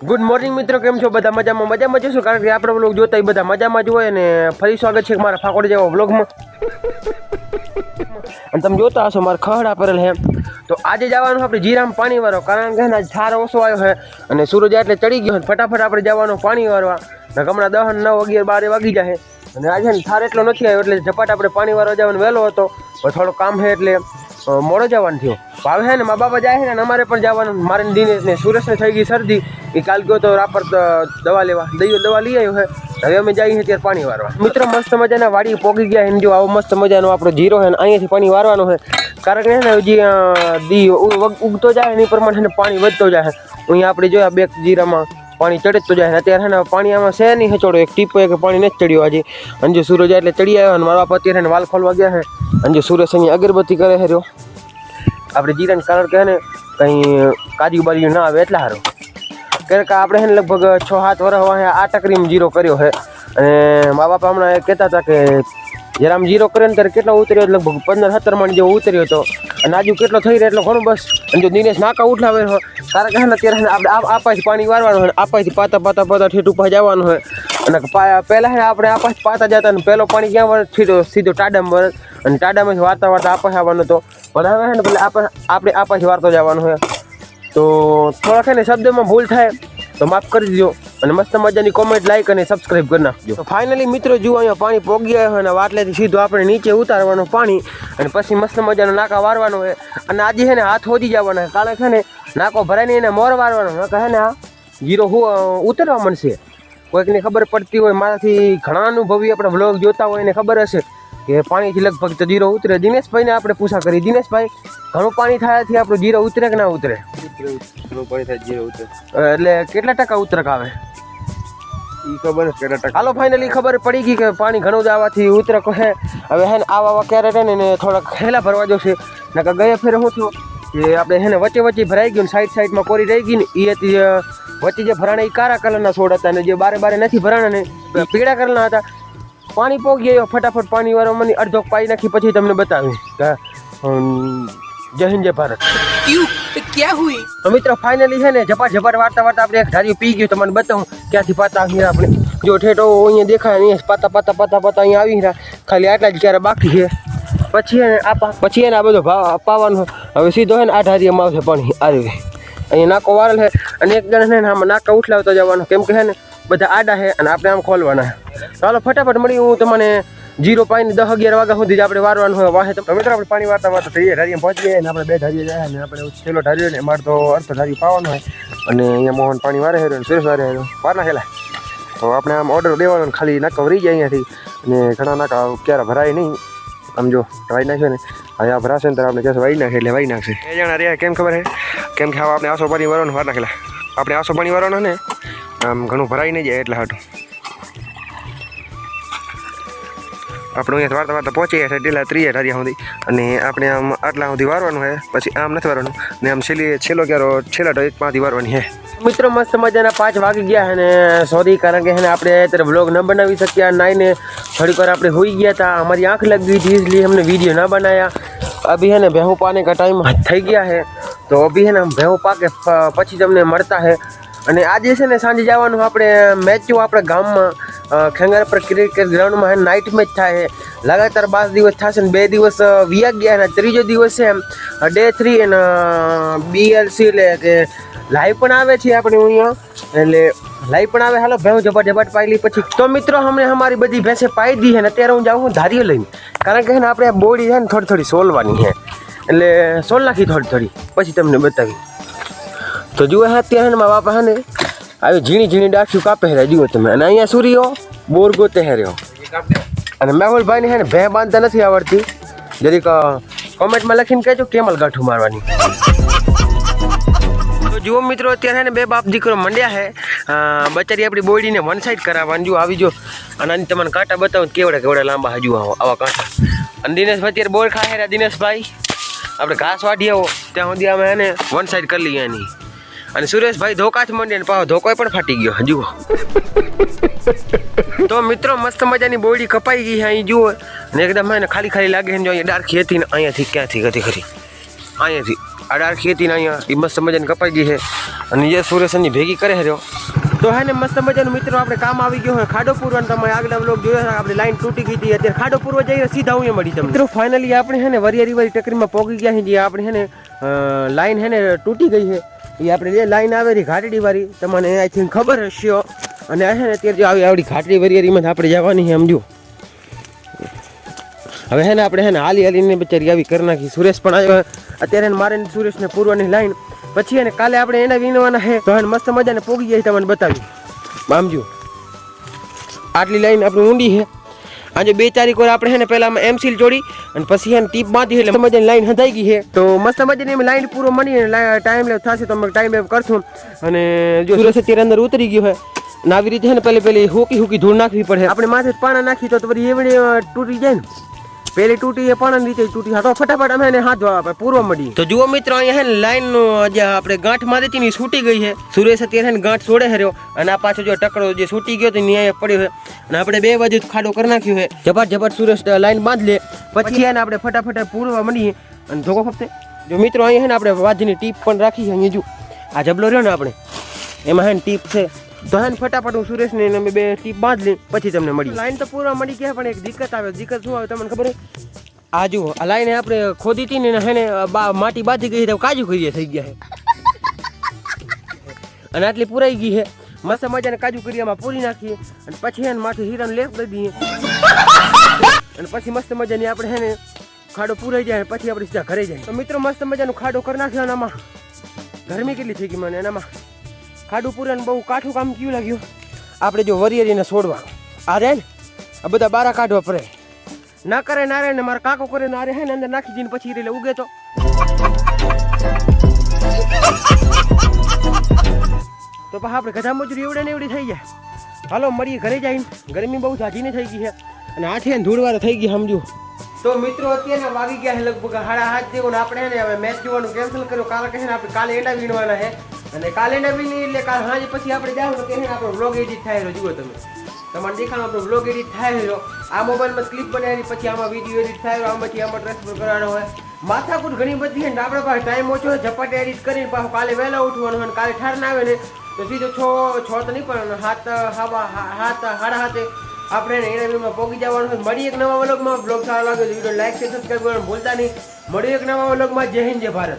Good morning મિત્રો. કેમ છો? બધા મજામાં? મજામાં જશું કારણ કે આપણે બ્લોગ જોતા બધા મજામાં જ હોય અને ફરી સ્વાગત છે મારા ફાકોડ જેવા બ્લોગમાં અને તમે જોતા હશો, મારા ખહડા આપેલ છે તો આજે જવાનું આપણે જીરામ પાણી વાળો કારણ કે આજ થાર ઓછો આવ્યો છે અને સૂરજ એટલે ચડી ગયો ફટાફટ આપણે જવાનું પાણી વાળવા. ને હમણાં દસ નવ અગિયાર બારે વાગી જાય અને આજે થાર એટલો નથી આવ્યો, એટલે ઝપાટ આપણે પાણી વાળવા જવાનું વહેલો હતો. પણ થોડું કામ છે એટલે મોડો જવાનું થયો. ભાવે છે ને મા બાપા જાય છે ને અમારે પણ જવાનું મારે ને દિનેશ ને સુરેશને થઈ ગઈ શરદી. એ કાલ ગયો તો રાપર દવા લેવા. દઈયો દવા લઈ આવ્યો છે હવે અમે જઈએ છીએ ત્યારે પાણી વારવા. મિત્રો મસ્ત મજાના વાડી પોગી ગયા છે જો, આવો મસ્ત મજાનો આપણો જીરો છે ને, અહીંયાથી પાણી વારવાનો છે કારણ કે ને, હજી દી ઉગતો જાય ને, એ પ્રમાણે પાણી વધતો જાય અહીંયા આપણે જોયા, બે જીરામાં પાણી ચડતું જાય. છે અત્યારે ને પાણી આમાં છે નહીં હચોડો. એક ટીપો એક પાણી નથી ચડ્યું આજે. અને જે સૂરજ એટલે ચડી આવ્યો અને મારા બાપા અત્યારે વાલ ખોલવા ગયા છે. અને જે સૂરજ અહીંયા અગરબત્તી કરે છે રહ્યો. આપણે જીરાને કારણ કે ને કંઈ કાજુ બાજુ ના આવે એટલા સારું. કારણ કે આપણે છે ને લગભગ છ સાત વર્ષ આ ટકરીમાં જીરો કર્યો છે. અને મા બાપા હમણાં કહેતા હતા કે જ્યારે આમ જીરો કરે ને ત્યારે કેટલો ઉતર્યો? લગભગ પંદર સત્તર મણ જેવો ઉતર્યો હતો અને આજુ કેટલો થઈ રહ્યો? એટલો ઘણું બસ. અને જો દિનેશ નાકા ઉઠાવે હોય કારણ કહે ને ત્યારે આપણે આપાથી પાણી વારવાનું હોય આપાથી પાતા પાતા પાતા ઠેઠ ઉપર જવાનું હોય. અને પહેલાં હે આપણે આપાથી પાતા જતા અને પહેલો પાણી ક્યાં વર સીધો સીધો ટાડામાં વર અને ટાડામાંથી વારતા વારતા આપાસ આવવાનો હતો પણ હવે હે ને પેલા આપણે આપાથી વારતો જવાનું હોય. તો થોડાક હે ને શબ્દમાં ભૂલ થાય, તો માફ કરી દેજો. અને મસ્ત મજાની કોમેન્ટ લાઈક અને સબસ્ક્રાઇબ કરી નાખજો. તો ફાઇનલી મિત્રો જુઓ અહીંયા પાણી પોગી આવ્યો હોય અને વાટલેથી સીધું આપણે નીચે ઉતારવાનું પાણી અને પછી મસ્ત મજાનો નાકા વારવાનો હોય. અને આજે છે ને હાથ હોજી જવાના છે. કારણ કે છે ને નાકો ભરાઈને એને મોર વારવાનો કહે ને આ જીરો ઉતરવા મળશે કોઈકને ખબર પડતી હોય મારાથી ઘણા અનુભવી આપણે વ્લોગ જોતા હોય એને ખબર હશે કે પાણીથી લગભગ તો જીરો ઉતરે. દિનેશભાઈને આપણે પૂછા કરી. દિનેશભાઈ ઘણું પાણી થયાથી આપણું જીરો ઉતરે કે ના ઉતરે? એટલે કેટલા ટકા ઉતરક આવે? ઈ ખબર કેટલા હાલો ફાઇનલી ખબર પડી ગઈ કે પાણી ઘણું જ આવવાથી ઉતરક હે. હવે હે ને આવા ક્યારે રહે ને થોડાક હેલા ભરવા જશે. નકર ગયા ફેર હું થયું? કે આપણે હે ને વચ્ચે વચ્ચે ભરાઈ ગયું સાઈડ સાઈડમાં કોરી રહી ગઈ ને એ વચ્ચે જે ભરાણા એ કાળા કલરના છોડ હતા ને જે બારે બારે નથી ભરાણા ને પીળા કલરના હતા. પાણી પોગી ગયો, ફટાફટ પાણી વાળો મને અડધો પાઈ નાખી પછી તમને બતાવી જય હિન્દ જય ભારત. ક્યાં હુઈ? તો મિત્રો ફાઇનલી છે ને જપા જપાર વાર્તા વાર્તા આપણે એક ધાર્યું પી ગયું તમને બતાવું ક્યાંથી પાતા આવી આપણે. જો ઠેઠો અહીંયા દેખાય અહીંયા પાતા પાતા પાતા પાતા અહીંયા આવી રહ્યા. ખાલી આટલા જ ક્યારે બાકી છે? પછી એને આ પછી એને આ બધો ભાવ અપાવવાનો હવે સીધો છે ને આ ધારીએમાં આવશે પણ આવી અહીંયા નાકો વારલ છે અને એક જણ છે ને આમાં નાકા ઉઠલાવતા જવાનો. કેમ કે છે ને બધા આડા છે અને આપણે આમ ખોલવાના ચાલો ફટાફટ મળી હું તમને જીરો પાણી દસ અગિયાર વાગ્યા સુધી આપણે વારવાનું હોય વાહે તો મિત્રો, આપણે પાણી વારતા વારતા થઈએ ઢારીએ પહોંચી ગયા આપણે બે ઢારીએ જાય ને આપણે છેલ્લો ઢાર્યો ને અમારે તો અર્થ ઢારી પાવાનો હોય. અને અહીંયા મોહન પાણી વારે હેરો સુરેશ વારે હેરો વાર નાખેલા તો આપણે આમ ઓર્ડર દેવાનો ખાલી નાકા વરી જાય અહીંયાથી. અને ઘણા નાકા ક્યારે ભરાય નહીં. આમ જો, વાઈ નાખ્યો ને. આ ભરાશે ને ત્યારે આપણે કહેશે વાઈ નાખે એટલે વાઈ નાખશે. એ જણા રહ્યા, કેમ ખબર હે? કેમ કે હવે આપણે આસો પાણી વારવાનું વાર નાખેલા આપણે આસો પાણી વારવાનું ને, આમ ઘણું ભરાઈ નહીં જાય એટલે હાટું. આપણે અહીંયા વારતા વારતા પહોંચી ગયા છે ડેલા ત્રીએ ઢારિયા સુધી અને આપણે આમ આટલા સુધી વારવાનું છે પછી આમ નથી વારવાનું ને આમ છેલ્લી છેલ્લો ક્યારો છેલ્લા તો એકમાંથી વારવાની છે મિત્રો મસ્ત મજાના પાંચ વાગી ગયા અને સોરી કારણ કે છે ને આપણે અત્યારે વ્લોગ ન બનાવી શક્યા નાઈને થોડીક વાર આપણે હોઈ ગયા હતા અમારી આંખ લગ ગઈ હતી इसलिए हमने वीडियो ना बनाया अभी है ना भैहू पाने का टाइम થઈ ગયા है તો અભી है ना ભેહું પાકે પ- પછી તમને મળતા है અને આજે છે ને સાંજે જવાનું આપણે મેચ આપણે ગામમાં અ, ખેંગાર પર ક્રિકેટ ગ્રાઉન્ડમાં નાઇટ મેચ થાય છે લગાતાર બાર દિવસ થશે ને બે દિવસ વિયા ગયા અને ત્રીજો દિવસ છે ડે થ્રી અને બીએલસી એટલે કે લાઈવ પણ આવે છે આપણે અહીંયા. એટલે લાઈવ પણ આવે. હાલો ભેં જબર ઝપાટ પાયલી પછી. તો મિત્રો અમને અમારી બધી ભેંસે પાઈ દી છે ને અત્યારે હું જાઉં છું ધારીઓ લઈને. કારણ કે છે ને આપણે બોડી છે ને થોડી થોડી સોલવાની છે એટલે સોલ નાખી થોડી થોડી. પછી તમને બતાવી તો જુઓ હા છે મારા બાપા હે ને, આવી ઝીણી ઝીણી ડાઠિયું કાપે હે જુઓ તમે. અને અહીંયા સૂર્યો બોર ગોતે હે રહ્યો. અને મેહુલભાઈને છે ને ભે બાંધતા નથી આવડતી. જરીક કોમેન્ટમાં લખીને કહેજો કેમલ ગાંઠું મારવાની. તો જુઓ મિત્રો, અત્યારે ને બે બાપ દીકરો મંડ્યા હે બચારી આપણી બોડીને વન સાઈડ કરાવવાની. જો આવી જો, અને આની તમને કાંટા બતાવું કેવડા કેવડા લાંબા હજુ આવો કાંટા. અને દિનેશભાઈ અત્યારે બોર ખાય દિનેશભાઈ. આપણે ઘાસ વાઢીએ ત્યાં સુધી અમે એને વન સાઈડ કરી લઈએ એની. અને સુરેશભાઈ ધોકા જ મંડે ને પાછો ધોકો પણ ફાટી ગયો જુઓ. તો મિત્રો મસ્ત મજાની બોડી કપાઈ ગઈ છે અહીં, જુઓ. ને એકદમ એને ખાલી ખાલી લાગે છે જો અહીંયા ડાર્ક હતી ને અહીંયાથી ક્યાંથી હતી ખરી અહીંયાથી. આડાર ખેતી અહીંયા, એ મસ્ત મજાની કપાઈ ગઈ છે. અને જે સુરેશની ભેગી કરે છે રહ્યો તો હે ને મસ્ત મજાનું મિત્રો આપણે કામ આવી ગયું હોય ખાડો પૂરવાનું. તમે આગલા બ્લોક જોયો હશે આપણે લાઈન તૂટી ગઈ હતી. અત્યારે ખાડો પૂરવા જઈએ, સીધા હું મળી તમને. મિત્રો ફાઇનલી આપણે હે ને વરિયારી વાળી ટકરીમાં પોગી ગયા છે, જે આપણે હે ને લાઈન હે ને તૂટી ગઈ છે. એ આપણે જે લાઈન આવેલી ઘાટડી વાળી તમને આઈ થિંક ખબર હશે અને છે ને અત્યારે જો આવી આવડી ઘાટડી વરિયારીમાં આપણે જવાની છે, સમજો. હવે હે ને આપણે હે ને હાલી હાલીને બચારી આવી કરી નાખી. સુરેશ પણ આવ્યો. અત્યારે મારે સુરેશને પૂરવાની લાઈન પછી એને કાલે આપણે એને વિનવાના છે. તો મસ્ત મજાને પોગી જાય તમને બતાવી. સમજો આટલી લાઈન આપણી ઊંડી છે. આજે બે તારીખ વાર આપણે હે ને પહેલા એમસીલ જોડી અને પછી એને ટીપ બાંધી એટલે મજાની લાઈન હંધાઈ ગઈ છે તો મસ્ત મજાની એમ લાઈન પૂરો મળી ટાઈમ લેવ થશે તો અમે ટાઈમ લેવ કરશું. અને જો સુરેશ અત્યારે અંદર ઉતરી ગયો હોય આવી રીતે હે ને પહેલી પહેલી હુકી હુકી ધૂળ નાખવી પડે. આપણે માથે પાણા નાખી તો પછી એવડી તૂટી જાય ને. પેલી તૂટી એ પણ નીચે તૂટી હા, તો ફટાફટ અમે એને હાથ ધોવા પૂરવા મળી તો જુઓ મિત્રો, અહીંયા હે લાઈનનું જે આપણે ગાંઠ મારી હતી ને છૂટી ગઈ છે. સુરેશ અત્યારે ને ગાંઠ છોડે હર્યો અને આ પાછો જો ટકરો જે છૂટી ગયો તો ન્યાય પડ્યો છે. અને આપણે બે બાજુ ખાડો કરી નાખ્યો છે. જબર જબર સુરેશ લાઈન બાંધ લે. પછી એને આપણે ફટાફટ પૂરવા મળીએ અને ધોકો ફક્ત. જો મિત્રો, અહીંયા હે ને આપણે વાજની ટીપ પણ રાખી છે, અહીંયા જો. આ જબલો રહ્યો ને આપણે. એમાં હે ને ટીપ છે. તો હે ફટાફટ હું સુરેશ ને અમે બે ટીપ બાંધ લે પછી તમને મળી લાઈન તો પૂરા મળી ગયા પણ એક દિક્કત આવે. દિક્કત શું આવે તમને ખબર આ જુઓ આ લાઈન આપણે ખોદી હતી ને હે ને બા- માટી બાંધી ગઈ તો કાજુ કરીએ થઈ ગયા છે. અને આટલી પુરાઈ ગઈ છે. મસ્ત મજાને કાજુ કરીયામાં પૂરી નાખીએ. અને પછી એને માથે હીરાને લેપ દઈ દઈએ. અને પછી મસ્ત મજાની આપણે હે ને ખાડો પૂરાઈ જાય પછી આપણે સીધા ઘરે જાય તો મિત્રો મસ્ત મજાનું ખાડો કરી નાખ્યો એનામાં ગરમી કેટલી થઈ ગઈ મને એનામાં. ખાડું પૂરાને બહુ કાઠું કામ કેવું લાગ્યું? આપણે જો વરિયરીને છોડવા. આ રે આ બધા બારા કાઢવા પડે. ના કરે, ના રે ને મારા કાકો કરે ના રે હે ને અંદર નાખી દઈને પછી એટલે ઉગે તો. તો પછી આપણે ગધા મજૂરી એવડે ને એવડી થઈ જાય હાલો, મળીએ ઘરે જઈને. ગરમી બહુ જાજીની થઈ ગઈ છે. અને આઠે ધૂળવાર થઈ ગઈ સમજો તો મિત્રો, અત્યારે વાગી ગયા છે લગભગ સાડા હાથ જેવું આપણે ને હવે મેચ જોવાનું કેન્સલ કર્યું. કાલે કહે આપણે કાલે એટા વીણવાના છે. અને કાલે નહીં, એટલે કાલ સાંજે પછી આપણે જાવ તો કે આપણો બ્લોગ એડિટ થાય રહ્યો. જુઓ તમે. તમારે દેખાણ આપણો વ્લોગ એડિટ થાય રહ્યો. આ મોબાઈલમાં ક્લિપ બનાવી, પછી આમાં વીડિયો એડિટ થાય આમાંથી આમાં ટ્રાન્સફર કરવાનો હોય. માથાકૂટ ઘણી બધી અને આપણે પાસે ટાઈમ ઓછો ઝપાટે એડિટ કરીને પાછું કાલે વહેલા ઉઠવાનું હોય કાલે ઠાર ના આવે ને, તો સીધો છ છ તો નહીં પણ હાથ હાવા હાથ હાડા હાથે આપણે એને વિડીયોમાં પોગી જવાનું છે. મળી એક નવા વ્લોગમાં વ્લોગ સારો લાગ્યો વીડિયો લાઈક છે સબસ્ક્રાઈબ કરવાનું ભૂલતા નહીં. મળી એક નવા વ્લોગમાં જય હિન્દ, જય ભારત.